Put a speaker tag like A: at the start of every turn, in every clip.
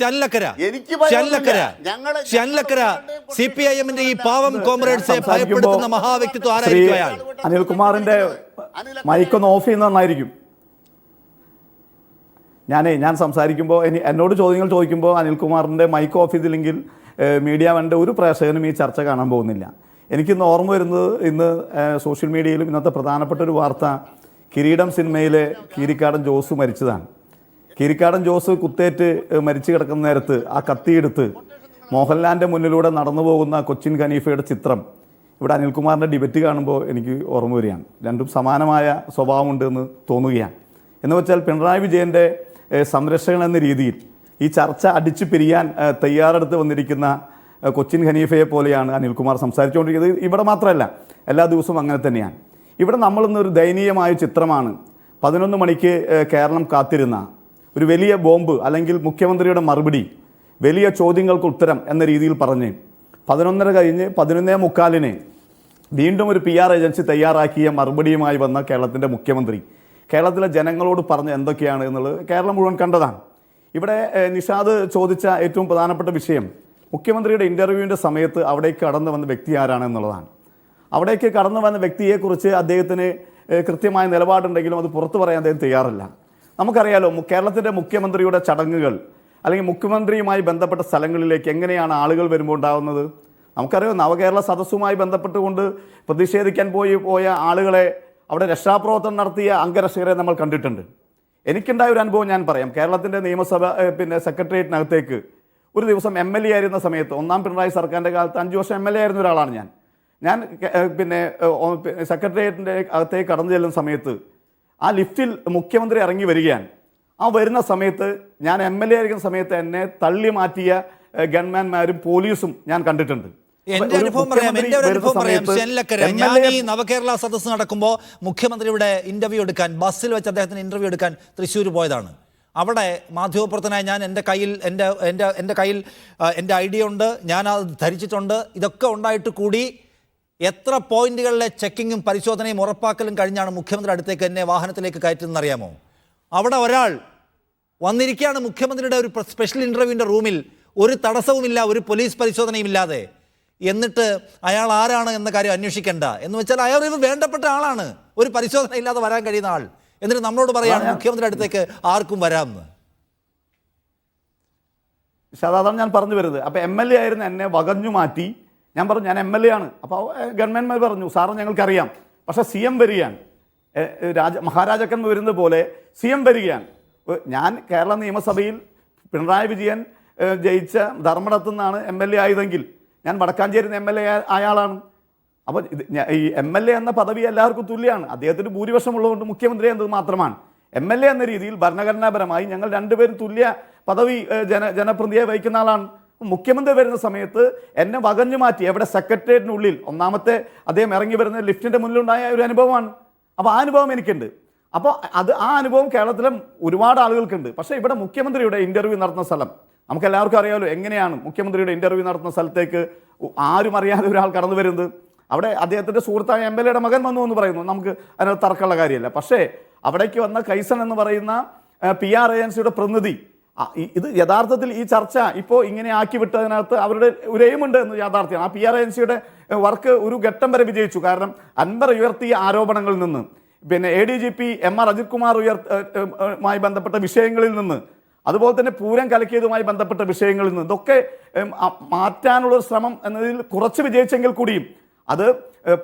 A: ശല്ലക്കര. ശല്ലക്കര.
B: ഞങ്ങൾ
A: ശല്ലക്കര C P I എമ്മിന്റെ ഈ പാവം കോംറേഡ്സെ ഭയപ്പെടുത്തുന്ന മഹാവ്യക്തിത്വം ആരായിരിക്കും അയാൾ?
C: അനിൽകുമാറിന്റെ മൈക്കൊന്ന് ഓഫ് ചെയ്യുന്ന നന്നായിരിക്കും. ഞാനേ ഞാൻ സംസാരിക്കുമ്പോൾ ഇനി എന്നോട് ചോദ്യങ്ങൾ ചോദിക്കുമ്പോൾ അനിൽകുമാറിന്റെ മൈക്ക് ഓഫ് ചെയ്തില്ലെങ്കിൽ മീഡിയ വേണ്ട ഒരു പ്രേക്ഷകനും ഈ ചർച്ച കാണാൻ പോകുന്നില്ല. എനിക്കിന്ന് ഓർമ്മ വരുന്നത് ഇന്ന് സോഷ്യൽ മീഡിയയിലും ഇന്നത്തെ പ്രധാനപ്പെട്ട ഒരു വാർത്ത കിരീടം സിനിമയിലെ കീരിക്കാടൻ ജോസ് മരിച്ചതാണ്. കീരിക്കാടൻ ജോസ് കുത്തേറ്റ് മരിച്ചു കിടക്കുന്ന നേരത്ത് ആ കത്തിയെടുത്ത് മോഹൻലാലിന്റെ മുന്നിലൂടെ നടന്നു പോകുന്ന കൊച്ചിൻ ഖനീഫയുടെ ചിത്രം. ഇവിടെ അനിൽകുമാറിന്റെ ഡിബറ്റ് കാണുമ്പോൾ എനിക്ക് ഓർമ്മ വരികയാണ്. രണ്ടും സമാനമായ സ്വഭാവമുണ്ട് എന്ന് തോന്നുകയാണ്. എന്ന് വെച്ചാൽ പിണറായി വിജയന്റെ സംരക്ഷകൻ എന്ന രീതിയിൽ ഈ ചർച്ച അടിച്ചു പിരിയാൻ തയ്യാറെടുത്ത് വന്നിരിക്കുന്ന കൊച്ചിൻ ഖനീഫയെ പോലെയാണ് അനിൽകുമാർ സംസാരിച്ചുകൊണ്ടിരിക്കുന്നത്. ഇവിടെ മാത്രമല്ല എല്ലാ ദിവസവും അങ്ങനെ തന്നെയാണ്. ഇവിടെ നമ്മളിന്ന് ഒരു ദയനീയമായ ചിത്രമാണ്. പതിനൊന്ന് മണിക്ക് കേരളം കാത്തിരുന്ന ഒരു വലിയ ബോംബ് അല്ലെങ്കിൽ മുഖ്യമന്ത്രിയുടെ മറുപടി വലിയ ചോദ്യങ്ങൾക്ക് ഉത്തരം എന്ന രീതിയിൽ പറഞ്ഞ് പതിനൊന്നര കഴിഞ്ഞ് പതിനൊന്നേ മുക്കാലിന് വീണ്ടും ഒരു പി ആർ ഏജൻസി തയ്യാറാക്കിയ മറുപടിയുമായി വന്ന കേരളത്തിന്റെ മുഖ്യമന്ത്രി. കേരളത്തിലെ ജനങ്ങളോട് പറഞ്ഞ എന്തൊക്കെയാണ് എന്നുള്ളത് കേരളം മുഴുവൻ കണ്ടതാണ്. ഇവിടെ നിഷാദ് ചോദിച്ച ഏറ്റവും പ്രധാനപ്പെട്ട വിഷയം മുഖ്യമന്ത്രിയുടെ ഇന്റർവ്യൂവിന്റെ സമയത്ത് അവിടേക്ക് കടന്നു വന്ന വ്യക്തി ആരാണ് എന്നുള്ളതാണ്. അവിടേക്ക് കടന്നു വന്ന വ്യക്തിയെക്കുറിച്ച് അദ്ദേഹത്തിന് കൃത്യമായ നിലപാടുണ്ടെങ്കിലും അത് പുറത്തു പറയാൻ അദ്ദേഹം തയ്യാറില്ല. നമുക്കറിയാലോ കേരളത്തിന്റെ മുഖ്യമന്ത്രിയുടെ ചടങ്ങുകൾ അല്ലെങ്കിൽ മുഖ്യമന്ത്രിയുമായി ബന്ധപ്പെട്ട സ്ഥലങ്ങളിലേക്ക് എങ്ങനെയാണ് ആളുകൾ വരുമ്പോൾ ഉണ്ടാകുന്നത് നമുക്കറിയാം നവകേരള സദസ്സുമായി ബന്ധപ്പെട്ടുകൊണ്ട് പ്രതിഷേധിക്കാൻ പോയി പോയ ആളുകളെ അവിടെ രക്ഷാപ്രവർത്തനം നടത്തിയ അംഗരക്ഷകരെ നമ്മൾ കണ്ടിട്ടുണ്ട്. എനിക്കുണ്ടായ ഒരു അനുഭവം ഞാൻ പറയാം. കേരളത്തിന്റെ നിയമസഭ പിന്നെ സെക്രട്ടേറിയറ്റിനകത്തേക്ക് ഒരു ദിവസം എം എൽ എ ആയിരുന്ന സമയത്ത് ഒന്നാം പിണറായി സർക്കാരിന്റെ കാലത്ത് അഞ്ച് വർഷം എം എൽ എ ആയിരുന്ന ഒരാളാണ് ഞാൻ. ഞാൻ പിന്നെ സെക്രട്ടേറിയറ്റിന്റെ അകത്തേക്ക് കടന്നു ചെല്ലുന്ന സമയത്ത് ആ ലിഫ്റ്റിൽ മുഖ്യമന്ത്രി ഇറങ്ങി വരികയാണ്. ആ വരുന്ന സമയത്ത് ഞാൻ എം എൽ എ ആയിരിക്കുന്ന സമയത്ത് എന്നെ തള്ളി മാറ്റിയ ഗൺമാൻമാരും പോലീസും ഞാൻ കണ്ടിട്ടുണ്ട്.
A: എന്റെ അനുഭവം പറയാം എന്റെ ഒരു അനുഭവം പറയാം. ശനിലക്കര ഞാൻ ഈ നവകേരള സദസ്സ് നടക്കുമ്പോൾ മുഖ്യമന്ത്രിയുടെ ഇന്റർവ്യൂ എടുക്കാൻ ബസ്സിൽ വെച്ച് അദ്ദേഹത്തിന് ഇന്റർവ്യൂ എടുക്കാൻ തൃശ്ശൂർ പോയതാണ്. അവിടെ മാധ്യമപ്രവർത്തനായ ഞാൻ എന്റെ കയ്യിൽ എന്റെ എന്റെ എന്റെ കയ്യിൽ എന്റെ ഐഡിയ ഉണ്ട് ഞാൻ അത് ധരിച്ചിട്ടുണ്ട്. ഇതൊക്കെ ഉണ്ടായിട്ട് കൂടി എത്ര പോയിന്റുകളിലെ ചെക്കിങ്ങും പരിശോധനയും ഉറപ്പാക്കലും കഴിഞ്ഞാണ് മുഖ്യമന്ത്രി അടുത്തേക്ക് എന്നെ വാഹനത്തിലേക്ക് കയറ്റുന്നത് അറിയാമോ അവിടെ ഒരാൾ വന്നിരിക്കുകയാണ് മുഖ്യമന്ത്രിയുടെ ഒരു സ്പെഷ്യൽ ഇന്റർവ്യൂവിന്റെ റൂമിൽ. ഒരു തടസ്സവുമില്ല ഒരു പോലീസ് പരിശോധനയും ഇല്ലാതെ എന്നിട്ട് അയാൾ ആരാണ് എന്ന കാര്യം അന്വേഷിക്കേണ്ട. എന്ന് വെച്ചാൽ അയാൾ ഇത് വേണ്ടപ്പെട്ട ആളാണ്. ഒരു പരിശോധന ഇല്ലാതെ വരാൻ കഴിയുന്ന ആൾ. എന്നിട്ട് നമ്മളോട് പറയാണ് മുഖ്യമന്ത്രി അടുത്തേക്ക് ആർക്കും വരാമെന്ന്.
C: പക്ഷെ അതാണ് ഞാൻ പറഞ്ഞു വരുന്നത്. അപ്പം എം എൽ എ ആയിരുന്ന എന്നെ വകഞ്ഞു മാറ്റി ഞാൻ പറഞ്ഞു ഞാൻ എം എൽ എ ആണ്. അപ്പോൾ ഗവൺമെന്റ്മാർ പറഞ്ഞു സാറ് ഞങ്ങൾക്കറിയാം. പക്ഷേ സി എം വരികയാണ്. രാജ മഹാരാജാക്കന്മാർ വരുന്നത് പോലെ സി എം വരികയാണ്. ഞാൻ കേരള നിയമസഭയിൽ പിണറായി വിജയൻ ജയിച്ച ധർമ്മടത്തു നിന്നാണ് എം എൽ എ ആയതെങ്കിൽ ഞാൻ വടക്കാഞ്ചേരി എം എൽ എ ആയാളാണ് അപ്പോൾ ഇത് ഈ എം എൽ എ എന്ന പദവി എല്ലാവർക്കും തുല്യമാണ്. അദ്ദേഹത്തിന് ഭൂരിപക്ഷം ഉള്ളതുകൊണ്ട് മുഖ്യമന്ത്രി എന്നത് മാത്രമാണ്. എം എൽ എ എന്ന രീതിയിൽ ഭരണഘടനാപരമായി ഞങ്ങൾ രണ്ടുപേരും തുല്യ പദവി ജന ജനപ്രതിയെ വഹിക്കുന്ന ആളാണ്. മുഖ്യമന്ത്രി വരുന്ന സമയത്ത് എന്നെ വകഞ്ഞു മാറ്റി എവിടെ സെക്രട്ടേറിയറ്റിനുള്ളിൽ ഒന്നാമത്തെ അദ്ദേഹം ഇറങ്ങി വരുന്ന ലിഫ്റ്റിന്റെ മുന്നിലുണ്ടായ ഒരു അനുഭവമാണ്. അപ്പോൾ ആ അനുഭവം എനിക്കുണ്ട്. അപ്പോൾ അത് ആ അനുഭവം കേരളത്തിലെ ഒരുപാട് ആളുകൾക്കുണ്ട്. പക്ഷേ ഇവിടെ മുഖ്യമന്ത്രിയുടെ ഇന്റർവ്യൂ നടത്തുന്ന സ്ഥലം നമുക്ക് എല്ലാവർക്കും അറിയാമല്ലോ എങ്ങനെയാണ് മുഖ്യമന്ത്രിയുടെ ഇന്റർവ്യൂ നടത്തുന്ന സ്ഥലത്തേക്ക് ആരും അറിയാതെ ഒരാൾ കടന്നു വരുന്നത്. അവിടെ അദ്ദേഹത്തിന്റെ സുഹൃത്തായ എം എൽ എയുടെ മകൻ വന്നു എന്ന് പറയുന്നു. നമുക്ക് അതിനകത്ത് തർക്കമുള്ള കാര്യമല്ല. പക്ഷേ അവിടേക്ക് വന്ന കൈസൺ എന്ന് പറയുന്ന പി ആർ ഏജൻസിയുടെ പ്രതിനിധി ഇത് യഥാർത്ഥത്തിൽ ഈ ചർച്ച ഇപ്പോൾ ഇങ്ങനെ ആക്കി വിട്ടതിനകത്ത് അവരുടെ ഒരു എയിമുണ്ട് എന്ന് യാഥാർത്ഥ്യമാണ്. ആ പി ആർ ഏജൻസിയുടെ വർക്ക് ഒരു ഘട്ടം വരെ വിജയിച്ചു. കാരണം അൻവർ ഉയർത്തിയ ആരോപണങ്ങളിൽ നിന്ന് പിന്നെ A D G P M R Ajith Kumar ഉയർ മായി ബന്ധപ്പെട്ട വിഷയങ്ങളിൽ നിന്ന് അതുപോലെ തന്നെ പൂരം കലക്കിയതുമായി ബന്ധപ്പെട്ട വിഷയങ്ങളിൽ നിന്ന് ഇതൊക്കെ മാറ്റാനുള്ള ശ്രമം എന്നതിൽ കുറച്ച് വിജയിച്ചെങ്കിൽ കൂടിയും അത്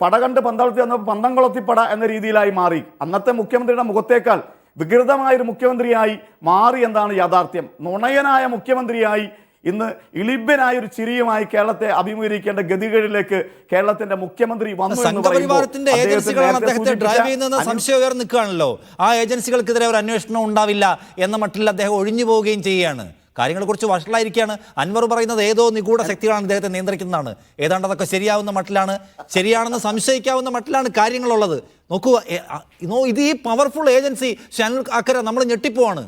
C: പട കണ്ട് പന്തളത്തി വന്ന പന്തം പട എന്ന രീതിയിലായി മാറി. അന്നത്തെ മുഖ്യമന്ത്രിയുടെ മുഖത്തേക്കാൾ വികൃതമായ ഒരു മുഖ്യമന്ത്രിയായി മാറി എന്താണ് യാഥാർത്ഥ്യം. നുണയനായ മുഖ്യമന്ത്രിയായി ഇന്ന് ഇളിഭ്യനായ ഒരു ചിരിയുമായി കേരളത്തെ അഭിമുഖീകരിക്കേണ്ട ഗതികളിലേക്ക് കേരളത്തിന്റെ മുഖ്യമന്ത്രി വന്നു
A: സംഘപരിവാരത്തിന്റെ ഏജൻസികളാണ് അദ്ദേഹത്തെ ഡ്രൈവ് ചെയ്യുന്നതെന്ന് സംശയം നിൽക്കുകയാണല്ലോ. ആ ഏജൻസികൾക്കെതിരെ ഒരു അന്വേഷണം ഉണ്ടാവില്ല എന്ന മട്ടിൽ അദ്ദേഹം ഒഴിഞ്ഞു പോവുകയും ചെയ്യുകയാണ്. കാര്യങ്ങളെ കുറിച്ച് വഷളായിരിക്കുകയാണ്. അൻവർ പറയുന്നത് ഏതോ നിഗൂഢ ശക്തികളാണ് അദ്ദേഹത്തെ നിയന്ത്രിക്കുന്നതാണ്. ഏതാണ്ട് അതൊക്കെ ശരിയാവുന്ന മട്ടിലാണ് ശരിയാണെന്ന് സംശയിക്കാവുന്ന മട്ടിലാണ് കാര്യങ്ങളുള്ളത്. നോക്കൂ നോ- ഇത് ഈ പവർഫുൾ ഏജൻസി ഷാനുൽ അക്കര നമ്മൾ ഞെട്ടിപ്പോവാണ്.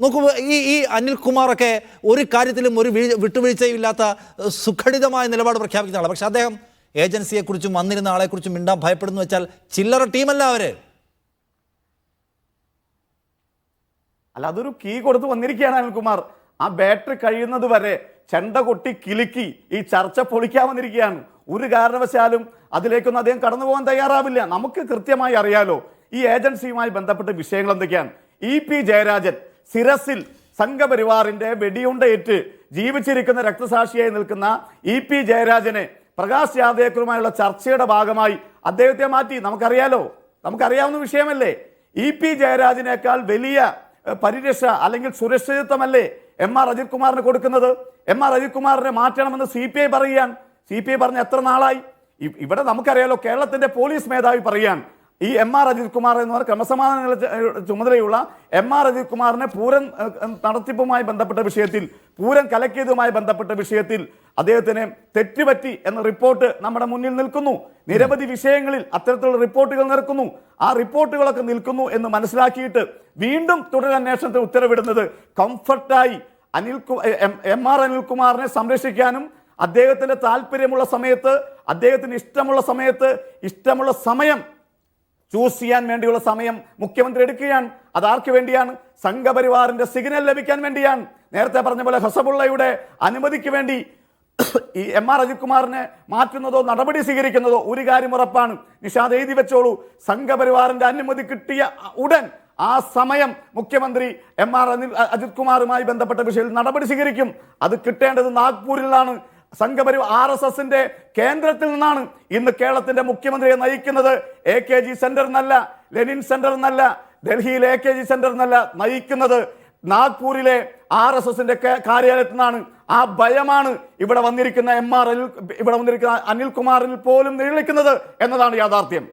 A: നോക്കൂ ഈ ഈ അനിൽകുമാറൊക്കെ ഒരു കാര്യത്തിലും ഒരു വീഴ് വിട്ടുവീഴ്ചയും ഇല്ലാത്ത ഏഹ്, സുഘടിതമായ നിലപാട് പ്രഖ്യാപിക്കുന്ന ആളാണ് പക്ഷെ അദ്ദേഹം ഏജൻസിയെക്കുറിച്ചും വന്നിരുന്ന ആളെക്കുറിച്ചും മിണ്ടാൻ ഭയപ്പെടുന്നു വെച്ചാൽ ചില്ലറ ടീമല്ല അവർ
C: അല്ല അതൊരു കീ കൊടുത്ത് വന്നിരിക്കുകയാണ് അനിൽകുമാർ ആ ബാറ്ററി കഴിയുന്നത് വരെ ചെണ്ട കൊട്ടി കിലുക്കി ഈ ചർച്ച പൊളിക്കാൻ വന്നിരിക്കുകയാണ് ഒരു കാരണവശാലും അതിലേക്കൊന്നും അദ്ദേഹം കടന്നു പോകാൻ തയ്യാറാവില്ല. നമുക്ക് കൃത്യമായി അറിയാലോ ഈ ഏജൻസിയുമായി ബന്ധപ്പെട്ട വിഷയങ്ങൾ എന്തൊക്കെയാണ്? ഇ പി ജയരാജൻ സിരസിൽ സംഘപരിവാറിന്റെ വെടിയുണ്ടയേറ്റ് ജീവിച്ചിരിക്കുന്ന രക്തസാക്ഷിയായി നിൽക്കുന്ന ഇ പി ജയരാജനെ പ്രകാശ് ജാവദേക്കറുമായുള്ള ചർച്ചയുടെ ഭാഗമായി അദ്ദേഹത്തെ മാറ്റി. നമുക്കറിയാലോ നമുക്കറിയാവുന്ന വിഷയമല്ലേ? ഇ പി ജയരാജനേക്കാൾ വലിയ പരിരക്ഷ അല്ലെങ്കിൽ സുരക്ഷിതത്വമല്ലേ? എം ആർ അജിത് കുമാറിന് കൊടുക്കുന്നത്. എം ആർ അജിത് കുമാറിനെ മാറ്റണമെന്ന് സി പി ഐ പറയുകയാണ്. സി പി ഐ പറഞ്ഞ എത്ര നാളായി? ഇവിടെ നമുക്കറിയാലോ കേരളത്തിന്റെ പോലീസ് മേധാവി പറയാൻ ഈ എം ആർ അജിത് കുമാർ എന്ന് പറഞ്ഞ ക്രമസമാധാന ചുമതലയുള്ള എം ആർ അജിത് കുമാറിനെ പൂരം നടത്തിപ്പുമായി ബന്ധപ്പെട്ട വിഷയത്തിൽ പൂരം കലക്കിയതുമായി ബന്ധപ്പെട്ട വിഷയത്തിൽ അദ്ദേഹത്തിന് തെറ്റുപറ്റി എന്ന റിപ്പോർട്ട് നമ്മുടെ മുന്നിൽ നിൽക്കുന്നു. നിരവധി വിഷയങ്ങളിൽ അത്തരത്തിലുള്ള റിപ്പോർട്ടുകൾ നിൽക്കുന്നു ആ റിപ്പോർട്ടുകളൊക്കെ നിൽക്കുന്നു എന്ന് മനസ്സിലാക്കിയിട്ട് വീണ്ടും തുടരന്വേഷണത്തിന് ഉത്തരവിടുന്നത് കംഫർട്ടായി അനിൽ എം- ആർ അനിൽകുമാറിനെ സംരക്ഷിക്കാനും അദ്ദേഹത്തിന്റെ താല്പര്യമുള്ള സമയത്ത് അദ്ദേഹത്തിന് ഇഷ്ടമുള്ള സമയത്ത് ഇഷ്ടമുള്ള സമയം ചൂസ് ചെയ്യാൻ വേണ്ടിയുള്ള സമയം മുഖ്യമന്ത്രി എടുക്കുകയാണ്. അതാർക്ക് വേണ്ടിയാണ്? സംഘപരിവാറിന്റെ സിഗ്നൽ ലഭിക്കാൻ വേണ്ടിയാണ്. നേരത്തെ പറഞ്ഞ പോലെ ഹസബുള്ളയുടെ അനുമതിക്ക് വേണ്ടി ഈ എം ആർ അജിത്കുമാറിനെ മാറ്റുന്നതോ നടപടി സ്വീകരിക്കുന്നതോ ഒരു കാര്യം ഉറപ്പാണ്. നിഷാദ് എഴുതി വെച്ചോളൂ. സംഘപരിവാറിന്റെ അനുമതി കിട്ടിയ ഉടൻ ആ സമയം മുഖ്യമന്ത്രി എം ആർ അനിൽ അജിത് കുമാറുമായി ബന്ധപ്പെട്ട വിഷയത്തിൽ നടപടി സ്വീകരിക്കും. അത് കിട്ടേണ്ടത് നാഗ്പൂരിലാണ്. സംഘപരിവാർ ആർ എസ് എസിന്റെ കേന്ദ്രത്തിൽ നിന്നാണ് ഇന്ന് കേരളത്തിന്റെ മുഖ്യമന്ത്രിയെ നയിക്കുന്നത്. എ കെ ജി സെന്റർ എന്നല്ല ലെനിൻ സെന്റർ എന്നല്ല ഡൽഹിയിലെ എ കെ ജി സെന്റർ എന്നല്ല നയിക്കുന്നത്. നാഗ്പൂരിലെ ആർ എസ് എസിന്റെ കാര്യാലയത്തിൽ നിന്നാണ്. ആ ഭയമാണ് ഇവിടെ വന്നിരിക്കുന്ന എം ആർ അനിൽ ഇവിടെ വന്നിരിക്കുന്ന അനിൽകുമാറിൽ പോലും നിഴലിക്കുന്നത് എന്നതാണ് യാഥാർത്ഥ്യം.